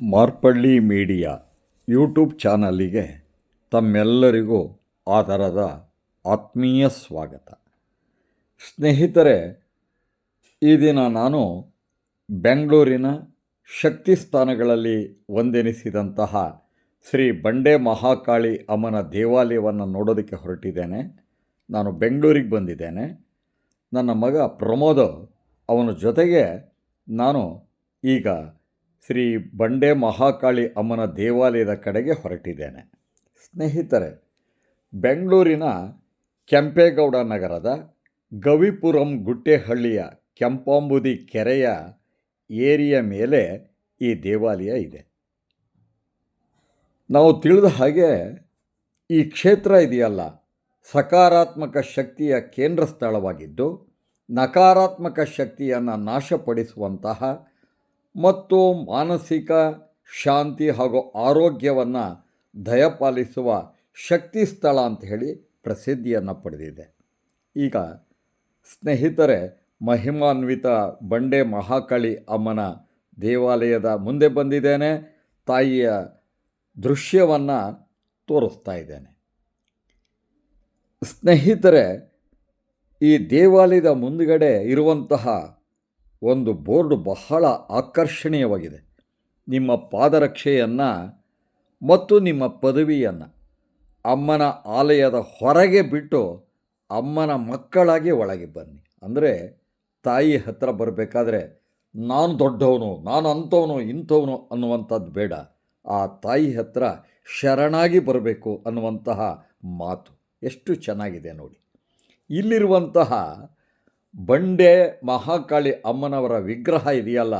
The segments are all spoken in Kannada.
ಮಾರ್ಪಳ್ಳಿ ಮೀಡಿಯಾ ಯೂಟ್ಯೂಬ್ ಚಾನಲಿಗೆ ತಮ್ಮೆಲ್ಲರಿಗೂ ಆದರದ ಆತ್ಮೀಯ ಸ್ವಾಗತ. ಸ್ನೇಹಿತರೆ, ಈ ದಿನ ನಾನು ಬೆಂಗಳೂರಿನ ಶಕ್ತಿ ಸ್ಥಾನಗಳಲ್ಲಿ ಒಂದೆನಿಸಿದಂತಹ ಶ್ರೀ ಬಂಡೆ ಮಹಾಕಾಳಿ ಅಮ್ಮನ ದೇವಾಲಯವನ್ನು ನೋಡೋದಕ್ಕೆ ಹೊರಟಿದ್ದೇನೆ. ನಾನು ಬೆಂಗಳೂರಿಗೆ ಬಂದಿದ್ದೇನೆ. ನನ್ನ ಮಗ ಪ್ರಮೋದ್ ಅವನ ಜೊತೆಗೆ ನಾನು ಈಗ ಶ್ರೀ ಬಂಡೆ ಮಹಾಕಾಳಿ ಅಮ್ಮನ ದೇವಾಲಯದ ಕಡೆಗೆ ಹೊರಟಿದ್ದೇನೆ. ಸ್ನೇಹಿತರೆ, ಬೆಂಗಳೂರಿನ ಕೆಂಪೇಗೌಡ ನಗರದ ಗವಿಪುರಂ ಗುಟ್ಟೆಹಳ್ಳಿಯ ಕೆಂಪಾಂಬುದಿ ಕೆರೆಯ ಏರಿಯ ಮೇಲೆ ಈ ದೇವಾಲಯ ಇದೆ. ನಾವು ತಿಳಿದ ಹಾಗೆ ಈ ಕ್ಷೇತ್ರ ಇದೆಯಲ್ಲ, ಸಕಾರಾತ್ಮಕ ಶಕ್ತಿಯ ಕೇಂದ್ರ ಸ್ಥಳವಾಗಿದ್ದು ನಕಾರಾತ್ಮಕ ಶಕ್ತಿಯನ್ನು ನಾಶಪಡಿಸುವಂತಹ ಮತ್ತು ಮಾನಸಿಕ ಶಾಂತಿ ಹಾಗೂ ಆರೋಗ್ಯವನ್ನು ದಯಪಾಲಿಸುವ ಶಕ್ತಿ ಸ್ಥಳ ಅಂತ ಹೇಳಿ ಪ್ರಸಿದ್ಧಿಯನ್ನು ಪಡೆದಿದೆ. ಈಗ ಸ್ನೇಹಿತರೆ, ಮಹಿಮಾನ್ವಿತ ಬಂಡೆ ಮಹಾಕಾಳಿ ಅಮ್ಮನ ದೇವಾಲಯದ ಮುಂದೆ ಬಂದಿದ್ದೇನೆ. ತಾಯಿಯ ದೃಶ್ಯವನ್ನು ತೋರಿಸ್ತಾ ಇದ್ದೇನೆ. ಸ್ನೇಹಿತರೆ, ಈ ದೇವಾಲಯದ ಮುಂದುಗಡೆ ಇರುವಂತಹ ಒಂದು ಬೋರ್ಡ್ ಬಹಳ ಆಕರ್ಷಣೀಯವಾಗಿದೆ. ನಿಮ್ಮ ಪಾದರಕ್ಷೆಯನ್ನು ಮತ್ತು ನಿಮ್ಮ ಪದವಿಯನ್ನು ಅಮ್ಮನ ಆಲಯದ ಹೊರಗೆ ಬಿಟ್ಟು ಅಮ್ಮನ ಮಕ್ಕಳಾಗಿ ಒಳಗೆ ಬನ್ನಿ. ಅಂದರೆ ತಾಯಿ ಹತ್ತಿರ ಬರಬೇಕಾದ್ರೆ ನಾನು ದೊಡ್ಡವನು, ನಾನು ಅಂಥವನು ಇಂಥವನು ಅನ್ನುವಂಥದ್ದು ಬೇಡ. ಆ ತಾಯಿ ಹತ್ತಿರ ಶರಣಾಗಿ ಬರಬೇಕು ಅನ್ನುವಂತಹ ಮಾತು. ಎಷ್ಟು ಚೆನ್ನಾಗಿದೆ ನೋಡಿ. ಇಲ್ಲಿರುವಂತಹ ಬಂಡೆ ಮಹಾಕಾಳಿ ಅಮ್ಮನವರ ವಿಗ್ರಹ ಇದೆಯಲ್ಲ,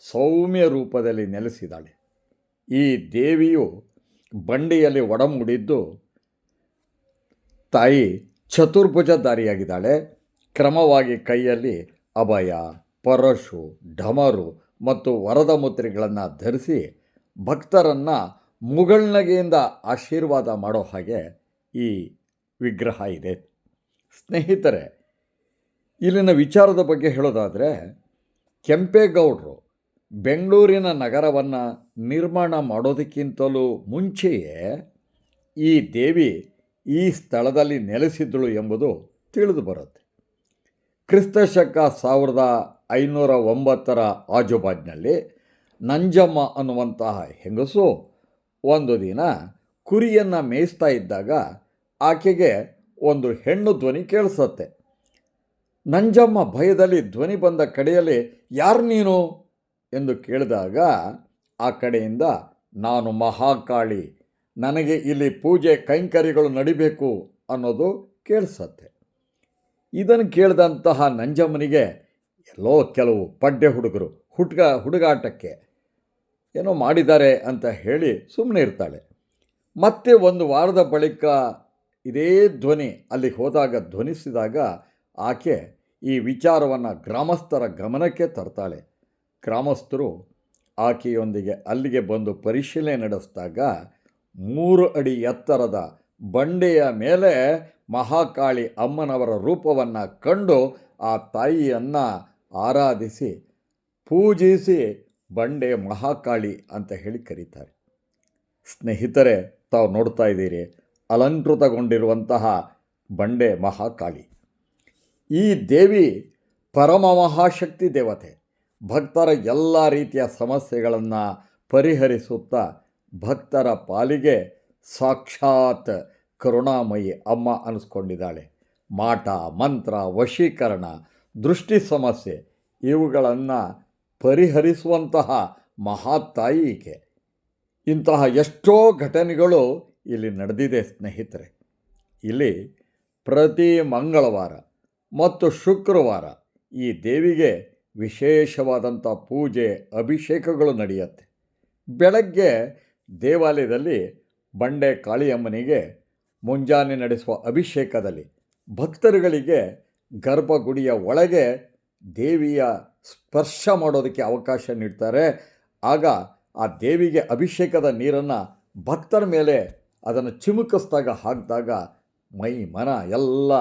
ಸೌಮ್ಯ ರೂಪದಲ್ಲಿ ನೆಲೆಸಿದ್ದಾಳೆ. ಈ ದೇವಿಯು ಬಂಡೆಯಲ್ಲಿ ಒಡಮೂಡಿದ್ದು ತಾಯಿ ಚತುರ್ಭುಜಧಾರಿಯಾಗಿದ್ದಾಳೆ. ಕ್ರಮವಾಗಿ ಕೈಯಲ್ಲಿ ಅಭಯ, ಪರಶು ಢಮರು ಮತ್ತು ವರದ ಮುದ್ರೆಗಳನ್ನು ಧರಿಸಿ ಭಕ್ತರನ್ನು ಮುಗಳ್ನಗೆಯಿಂದ ಆಶೀರ್ವಾದ ಮಾಡೋ ಹಾಗೆ ಈ ವಿಗ್ರಹ ಇದೆ. ಸ್ನೇಹಿತರೆ ಇಲ್ಲಿನ ವಿಚಾರದ ಬಗ್ಗೆ ಹೇಳೋದಾದರೆ, ಕೆಂಪೇಗೌಡರು ಬೆಂಗಳೂರಿನ ನಗರವನ್ನು ನಿರ್ಮಾಣ ಮಾಡೋದಕ್ಕಿಂತಲೂ ಮುಂಚೆಯೇ ಈ ದೇವಿ ಈ ಸ್ಥಳದಲ್ಲಿ ನೆಲೆಸಿದ್ದಳು ಎಂಬುದು ತಿಳಿದು ಬರುತ್ತೆ. ಕ್ರಿಸ್ತಶಕ ಸಾವಿರದ ಐನೂರ ಒಂಬತ್ತರ ಆಜುಬಾಜಿನಲ್ಲಿ ನಂಜಮ್ಮ ಅನ್ನುವಂತಹ ಹೆಂಗಸು ಒಂದು ದಿನ ಕುರಿಯನ್ನು ಮೇಯಿಸ್ತಾ ಇದ್ದಾಗ ಆಕೆಗೆ ಒಂದು ಹೆಣ್ಣು ಧ್ವನಿ ಕೇಳಿಸತ್ತೆ. ನಂಜಮ್ಮ ಭಯದಲ್ಲಿ ಧ್ವನಿ ಬಂದ ಕಡೆಯಲ್ಲಿ, ಯಾರು ನೀನು? ಎಂದು ಕೇಳಿದಾಗ, ಆ ಕಡೆಯಿಂದ, ನಾನು ಮಹಾಕಾಳಿ. ನನಗೆ ಇಲ್ಲಿ ಪೂಜೆ ಕೈಂಕರ್ಯಗಳು ನಡಿಬೇಕು ಅನ್ನೋದು ಕೇಳಿಸತ್ತೆ. ಇದನ್ನು ಕೇಳಿದಂತಹ ನಂಜಮ್ಮನಿಗೆ, ಎಲ್ಲೋ ಕೆಲವು ಪಡ್ಡೆ ಹುಡುಗರು ಹುಡುಗ ಹುಡುಗಾಟಕ್ಕೆ ಏನೋ ಮಾಡಿದ್ದಾರೆ ಅಂತ ಹೇಳಿ ಸುಮ್ಮನೆ ಇರ್ತಾಳೆ. ಮತ್ತೆ ಒಂದು ವಾರದ ಬಳಿಕ ಇದೇ ಧ್ವನಿ ಅಲ್ಲಿಗೆ ಹೋದಾಗ ಧ್ವನಿಸಿದಾಗ, ಆಕೆ ಈ ವಿಚಾರವನ್ನು ಗ್ರಾಮಸ್ಥರ ಗಮನಕ್ಕೆ ತರ್ತಾಳೆ. ಗ್ರಾಮಸ್ಥರು ಆಕೆಯೊಂದಿಗೆ ಅಲ್ಲಿಗೆ ಬಂದು ಪರಿಶೀಲನೆ ನಡೆಸಿದಾಗ ಮೂರು ಅಡಿ ಎತ್ತರದ ಬಂಡೆಯ ಮೇಲೆ ಮಹಾಕಾಳಿ ಅಮ್ಮನವರ ರೂಪವನ್ನು ಕಂಡು ಆ ತಾಯಿಯನ್ನು ಆರಾಧಿಸಿ, ಪೂಜಿಸಿ ಬಂಡೆ ಮಹಾಕಾಳಿ ಅಂತ ಹೇಳಿ ಕರೀತಾರೆ. ಸ್ನೇಹಿತರೆ, ತಾವು ನೋಡ್ತಾ ಇದ್ದೀರಿ, ಅಲಂಕೃತಗೊಂಡಿರುವಂತಹ ಬಂಡೆ ಮಹಾಕಾಳಿ. ಈ ದೇವಿ ಪರಮ ಮಹಾಶಕ್ತಿ ದೇವತೆ. ಭಕ್ತರ ಎಲ್ಲ ರೀತಿಯ ಸಮಸ್ಯೆಗಳನ್ನು ಪರಿಹರಿಸುತ್ತಾ ಭಕ್ತರ ಪಾಲಿಗೆ ಸಾಕ್ಷಾತ್ ಕರುಣಾಮಯಿ ಅಮ್ಮ ಅನಿಸ್ಕೊಂಡಿದ್ದಾಳೆ. ಮಾಟ, ಮಂತ್ರ, ವಶೀಕರಣ, ದೃಷ್ಟಿ ಸಮಸ್ಯೆ ಇವುಗಳನ್ನು ಪರಿಹರಿಸುವಂತಹ ಮಹಾತಾಯಿ ಈಕೆ. ಇಂತಹ ಎಷ್ಟೋ ಘಟನೆಗಳು ಇಲ್ಲಿ ನಡೆದಿದೆ ಸ್ನೇಹಿತರೆ. ಇಲ್ಲಿ ಪ್ರತಿ ಮಂಗಳವಾರ ಮತ್ತು ಶುಕ್ರವಾರ ಈ ದೇವಿಗೆ ವಿಶೇಷವಾದಂಥ ಪೂಜೆ, ಅಭಿಷೇಕಗಳು ನಡೆಯುತ್ತೆ. ಬೆಳಗ್ಗೆ ದೇವಾಲಯದಲ್ಲಿ ಬಂಡೆ ಕಾಳಿಯಮ್ಮನಿಗೆ ಮುಂಜಾನೆ ನಡೆಸುವ ಅಭಿಷೇಕದಲ್ಲಿ ಭಕ್ತರುಗಳಿಗೆ ಗರ್ಭಗುಡಿಯ ಒಳಗೆ ದೇವಿಯ ಸ್ಪರ್ಶ ಮಾಡೋದಕ್ಕೆ ಅವಕಾಶ ನೀಡ್ತಾರೆ. ಆಗ ಆ ದೇವಿಗೆ ಅಭಿಷೇಕದ ನೀರನ್ನು ಭಕ್ತರ ಮೇಲೆ ಅದನ್ನು ಚಿಮುಕಿಸಿದಾಗ ಹಾಕಿದಾಗ ಮೈ, ಮನ ಎಲ್ಲ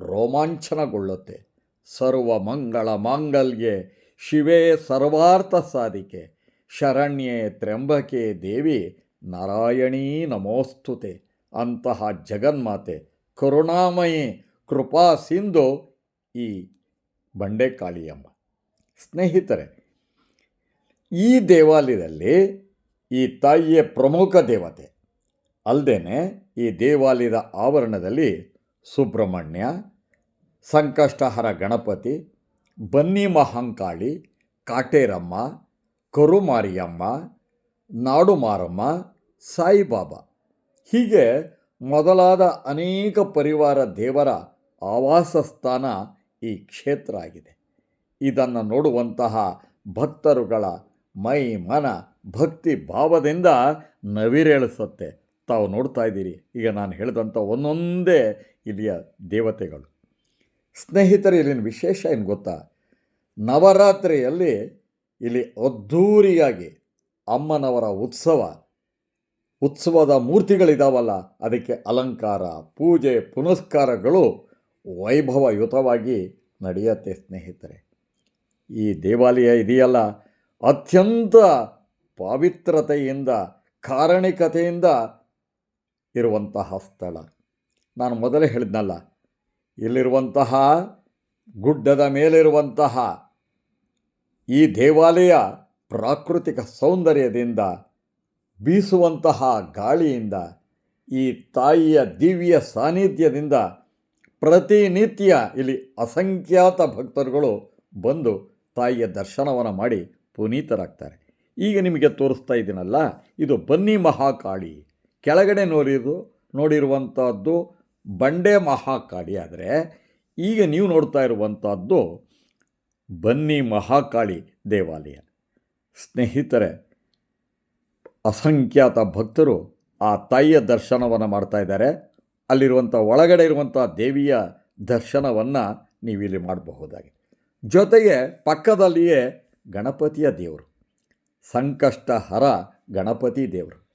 ರೋಮಾಂಚನಗೊಳ್ಳುತ್ತೆ. ಸರ್ವ ಮಂಗಳ ಮಾಂಗಲ್ಯೆ, ಶಿವೇ ಸರ್ವಾರ್ಥ ಸಾಧಿಕೆ, ಶರಣ್ಯೆ ತ್ರ್ಯಂಬಕೆ ದೇವಿ, ನಾರಾಯಣೀ ನಮೋಸ್ತುತೆ. ಅಂತಹ ಜಗನ್ಮಾತೆ, ಕರುಣಾಮಯಿ, ಕೃಪಾ ಸಿಂಧು ಈ ಬಂಡೆಕಾಳಿಯಮ್ಮ. ಸ್ನೇಹಿತರೆ, ಈ ದೇವಾಲಯದಲ್ಲಿ ಈ ತಾಯಿಯ ಪ್ರಮುಖ ದೇವತೆ. ಅಲ್ಲದೇ ಈ ದೇವಾಲಯದ ಆವರಣದಲ್ಲಿ ಸುಬ್ರಹ್ಮಣ್ಯ, ಸಂಕಷ್ಟಹರ ಗಣಪತಿ, ಬನ್ನಿ ಮಹಾಂಕಾಳಿ, ಕಾಟೇರಮ್ಮ, ಕರುಮಾರಿಯಮ್ಮ, ನಾಡುಮಾರಮ್ಮ, ಸಾಯಿಬಾಬಾ. ಹೀಗೆ ಮೊದಲಾದ ಅನೇಕ ಪರಿವಾರ ದೇವರ ಆವಾಸ ಸ್ಥಾನ ಈ ಕ್ಷೇತ್ರ ಆಗಿದೆ. ಇದನ್ನು ನೋಡುವಂತಹ ಭಕ್ತರುಗಳ ಮೈ, ಮನ, ಭಕ್ತಿ ಭಾವದಿಂದ ನವಿರೇಳಿಸುತ್ತೆ ತಾವು ನೋಡ್ತಾ ಇದ್ದೀರಿ. ಈಗ ನಾನು ಹೇಳಿದಂಥ ಒಂದೊಂದೇ ಇಲ್ಲಿಯ ದೇವತೆಗಳು. ಸ್ನೇಹಿತರೆ, ಇಲ್ಲಿನ ವಿಶೇಷ ಏನು ಗೊತ್ತಾ? ನವರಾತ್ರಿಯಲ್ಲಿ ಇಲ್ಲಿ ಅದ್ಧೂರಿಯಾಗಿ ಅಮ್ಮನವರ ಉತ್ಸವ, ಉತ್ಸವದ ಮೂರ್ತಿಗಳಿದಾವಲ್ಲ, ಅದಕ್ಕೆ ಅಲಂಕಾರ, ಪೂಜೆ, ಪುನಸ್ಕಾರಗಳು ವೈಭವಯುತವಾಗಿ ನಡೆಯುತ್ತೆ ಸ್ನೇಹಿತರೆ. ಈ ದೇವಾಲಯ ಇದೆಯಲ್ಲ, ಅತ್ಯಂತ ಪಾವಿತ್ರತೆಯಿಂದ, ಕಾರಣಿಕತೆಯಿಂದ ಇರುವಂತಹ ಸ್ಥಳ. ನಾನು ಮೊದಲೇ ಹೇಳಿದ್ನಲ್ಲ, ಇಲ್ಲಿರುವಂತಹ, ಗುಡ್ಡದ ಮೇಲಿರುವಂತಹ ಈ ದೇವಾಲಯ ಪ್ರಾಕೃತಿಕ ಸೌಂದರ್ಯದಿಂದ ಬೀಸುವಂತಹ ಗಾಳಿಯಿಂದ, ಈ ತಾಯಿಯ ದಿವ್ಯ ಸಾನ್ನಿಧ್ಯದಿಂದ ಪ್ರತಿನಿತ್ಯ ಇಲ್ಲಿ ಅಸಂಖ್ಯಾತ ಭಕ್ತರುಗಳು ಬಂದು ತಾಯಿಯ ದರ್ಶನವನ್ನು ಮಾಡಿ ಪುನೀತರಾಗ್ತಾರೆ. ಈಗ ನಿಮಗೆ ತೋರಿಸ್ತಾ ಇದ್ದೀನಲ್ಲ, ಇದು ಬನ್ನಿ ಮಹಾಕಾಳಿ. ಕೆಳಗಡೆ ನೋಡಿರು ನೋಡಿರುವಂಥದ್ದು ಬಂಡೆ ಮಹಾಕಾಳಿ. ಆದರೆ ಈಗ ನೀವು ನೋಡ್ತಾ ಇರುವಂಥದ್ದು ಬನ್ನಿ ಮಹಾಕಾಳಿ ದೇವಾಲಯ. ಸ್ನೇಹಿತರೆ, ಅಸಂಖ್ಯಾತ ಭಕ್ತರು ಆ ತಾಯಿಯ ದರ್ಶನವನ್ನು ಮಾಡ್ತಾ ಇದ್ದಾರೆ. ಅಲ್ಲಿರುವಂಥ ಒಳಗಡೆ ಇರುವಂಥ ದೇವಿಯ ದರ್ಶನವನ್ನು ನೀವಿಲ್ಲಿ ಮಾಡಬಹುದಾಗಿದೆ ಜೊತೆಗೆ ಪಕ್ಕದಲ್ಲಿಯೇ ಗಣಪತಿಯ ದೇವರು ಸಂಕಷ್ಟ ಹರ ಗಣಪತಿ ದೇವರು.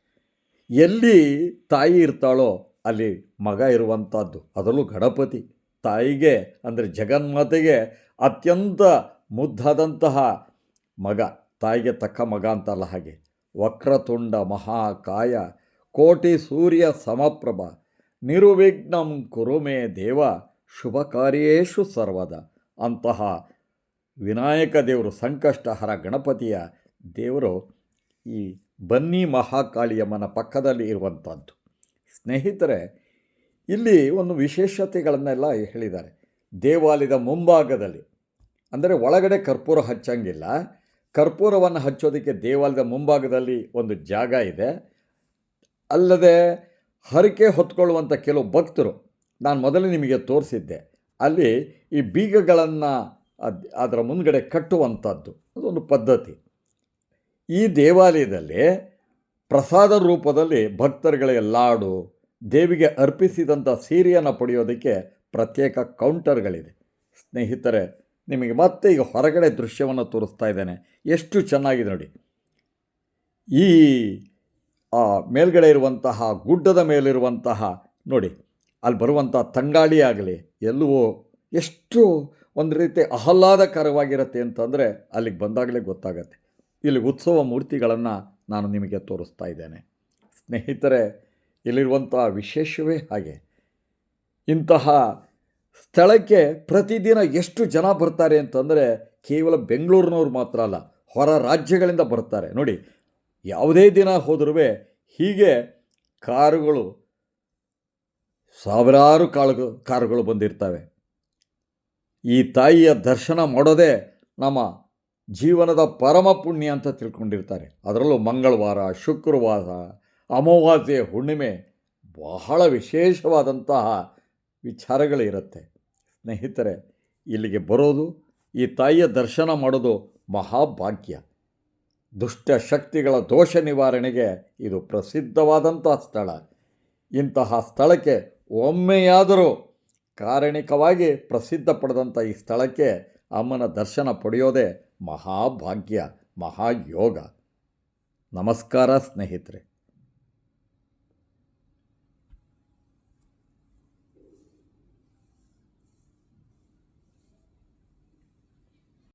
ಎಲ್ಲಿ ತಾಯಿ ಇರ್ತಾಳೋ ಅಲ್ಲಿ ಮಗ ಇರುವಂಥದ್ದು. ಅದರಲ್ಲೂ ಗಣಪತಿ. ತಾಯಿಗೆ ಅಂದರೆ ಜಗನ್ಮಾತೆಗೆ ಅತ್ಯಂತ ಮುದ್ದಾದಂತಹ ಮಗ. ತಾಯಿಗೆ ತಕ್ಕ ಮಗ ಅಂತಲ್ಲ ಹಾಗೆ. ವಕ್ರತುಂಡ, ಮಹಾಕಾಯ, ಕೋಟಿ ಸೂರ್ಯ ಸಮಪ್ರಭ. ನಿರ್ವಿಘ್ನಂ ಕುರುಮೆ ದೇವ ಶುಭ ಕಾರ್ಯೇಶು ಸರ್ವದ. ಅಂತಹ ವಿನಾಯಕ ದೇವರು, ಸಂಕಷ್ಟಹರ ಗಣಪತಿಯ ದೇವರು ಈ ಬನ್ನಿ ಮಹಾಕಾಳಿಯಮ್ಮನ ಪಕ್ಕದಲ್ಲಿ ಇರುವಂಥದ್ದು. ಸ್ನೇಹಿತರೆ, ಇಲ್ಲಿ ಒಂದು ವಿಶೇಷತೆಗಳನ್ನೆಲ್ಲ ಹೇಳಿದ್ದಾರೆ. ದೇವಾಲಯದ ಮುಂಭಾಗದಲ್ಲಿ, ಅಂದರೆ ಒಳಗಡೆ ಕರ್ಪೂರ ಹಚ್ಚಂಗಿಲ್ಲ, ಕರ್ಪೂರವನ್ನು ಹಚ್ಚೋದಕ್ಕೆ ದೇವಾಲಯದ ಮುಂಭಾಗದಲ್ಲಿ ಒಂದು ಜಾಗ ಇದೆ. ಅಲ್ಲದೆ ಹರಕೆ ಹೊತ್ಕೊಳ್ಳುವಂಥ ಕೆಲವು ಭಕ್ತರು ನಾನು ಮೊದಲೇ ನಿಮಗೆ ತೋರಿಸಿದ್ದೆ. ಅಲ್ಲಿ ಈ ಬೀಗಗಳನ್ನು ಅದ್ ಅದರ ಮುಂದ್ಗಡೆ ಕಟ್ಟುವಂಥದ್ದು, ಅದೊಂದು ಪದ್ಧತಿ. ಈ ದೇವಾಲಯದಲ್ಲಿ ಪ್ರಸಾದ ರೂಪದಲ್ಲಿ ಭಕ್ತರುಗಳಿಗೆ ಲಾಡು, ದೇವಿಗೆ ಅರ್ಪಿಸಿದಂಥ ಸೀರೆಯನ್ನು ಪಡೆಯೋದಕ್ಕೆ ಪ್ರತ್ಯೇಕ ಕೌಂಟರ್ಗಳಿದೆ. ಸ್ನೇಹಿತರೆ, ನಿಮಗೆ ಮತ್ತೆ ಈಗ ಹೊರಗಡೆ ದೃಶ್ಯವನ್ನು ತೋರಿಸ್ತಾ ಇದ್ದೇನೆ. ಎಷ್ಟು ಚೆನ್ನಾಗಿದೆ ನೋಡಿ. ಈ, ಆ ಮೇಲ್ಗಡೆ ಇರುವಂತಹ, ಗುಡ್ಡದ ಮೇಲಿರುವಂತಹ ನೋಡಿ, ಅಲ್ಲಿ ಬರುವಂಥ ತಂಗಾಳಿ ಆಗಲಿ, ಎಲ್ಲವೂ ಎಷ್ಟು ಒಂದು ರೀತಿ ಆಹ್ಲಾದಕರವಾಗಿರುತ್ತೆ ಅಂತಂದರೆ, ಅಲ್ಲಿಗೆ ಬಂದಾಗಲೇ ಗೊತ್ತಾಗತ್ತೆ. ಇಲ್ಲಿ ಉತ್ಸವ ಮೂರ್ತಿಗಳನ್ನು ನಾನು ನಿಮಗೆ ತೋರಿಸ್ತಾ ಇದ್ದೇನೆ. ಸ್ನೇಹಿತರೆ, ಇಲ್ಲಿರುವಂಥ ವಿಶೇಷವೇ ಹಾಗೆ. ಇಂತಹ ಸ್ಥಳಕ್ಕೆ ಪ್ರತಿದಿನ ಎಷ್ಟು ಜನ ಬರ್ತಾರೆ ಅಂತಂದರೆ ಕೇವಲ ಬೆಂಗಳೂರಿನವ್ರು ಮಾತ್ರ ಅಲ್ಲ, ಹೊರ ರಾಜ್ಯಗಳಿಂದ ಬರ್ತಾರೆ. ನೋಡಿ, ಯಾವುದೇ ದಿನ ಹೋದ್ರೂ ಹೀಗೆ ಕಾರುಗಳು, ಸಾವಿರಾರು ಕಾಳು ಕಾರುಗಳು ಬಂದಿರ್ತವೆ. ಈ ತಾಯಿಯ ದರ್ಶನ ಮಾಡೋದೇ ನಮ್ಮ ಜೀವನದ ಪರಮ ಪುಣ್ಯ ಅಂತ ತಿಳ್ಕೊಂಡಿರ್ತಾರೆ. ಅದರಲ್ಲೂ ಮಂಗಳವಾರ, ಶುಕ್ರವಾರ, ಅಮಾವಾಸ್ಯೆ, ಹುಣ್ಣಿಮೆ ಬಹಳ ವಿಶೇಷವಾದಂತಹ ವಿಚಾರಗಳಿರುತ್ತೆ. ಸ್ನೇಹಿತರೆ, ಇಲ್ಲಿಗೆ ಬರೋದು, ಈ ತಾಯಿಯ ದರ್ಶನ ಮಾಡೋದು ಮಹಾಭಾಗ್ಯ. ದುಷ್ಟ ಶಕ್ತಿಗಳ ದೋಷ ನಿವಾರಣೆಗೆ ಇದು ಪ್ರಸಿದ್ಧವಾದಂತಹ ಸ್ಥಳ. ಇಂತಹ ಸ್ಥಳಕ್ಕೆ ಒಮ್ಮೆಯಾದರೂ ಕಾರಣಿಕವಾಗಿ ಪ್ರಸಿದ್ಧ ಪಡೆದಂಥ ಈ ಸ್ಥಳಕ್ಕೆ ಅಮ್ಮನ ದರ್ಶನ ಪಡೆಯೋದೇ ಮಹಾಭಾಗ್ಯ ಮಹಾಯೋಗ. ನಮಸ್ಕಾರ ಸ್ನೇಹಿತರೆ.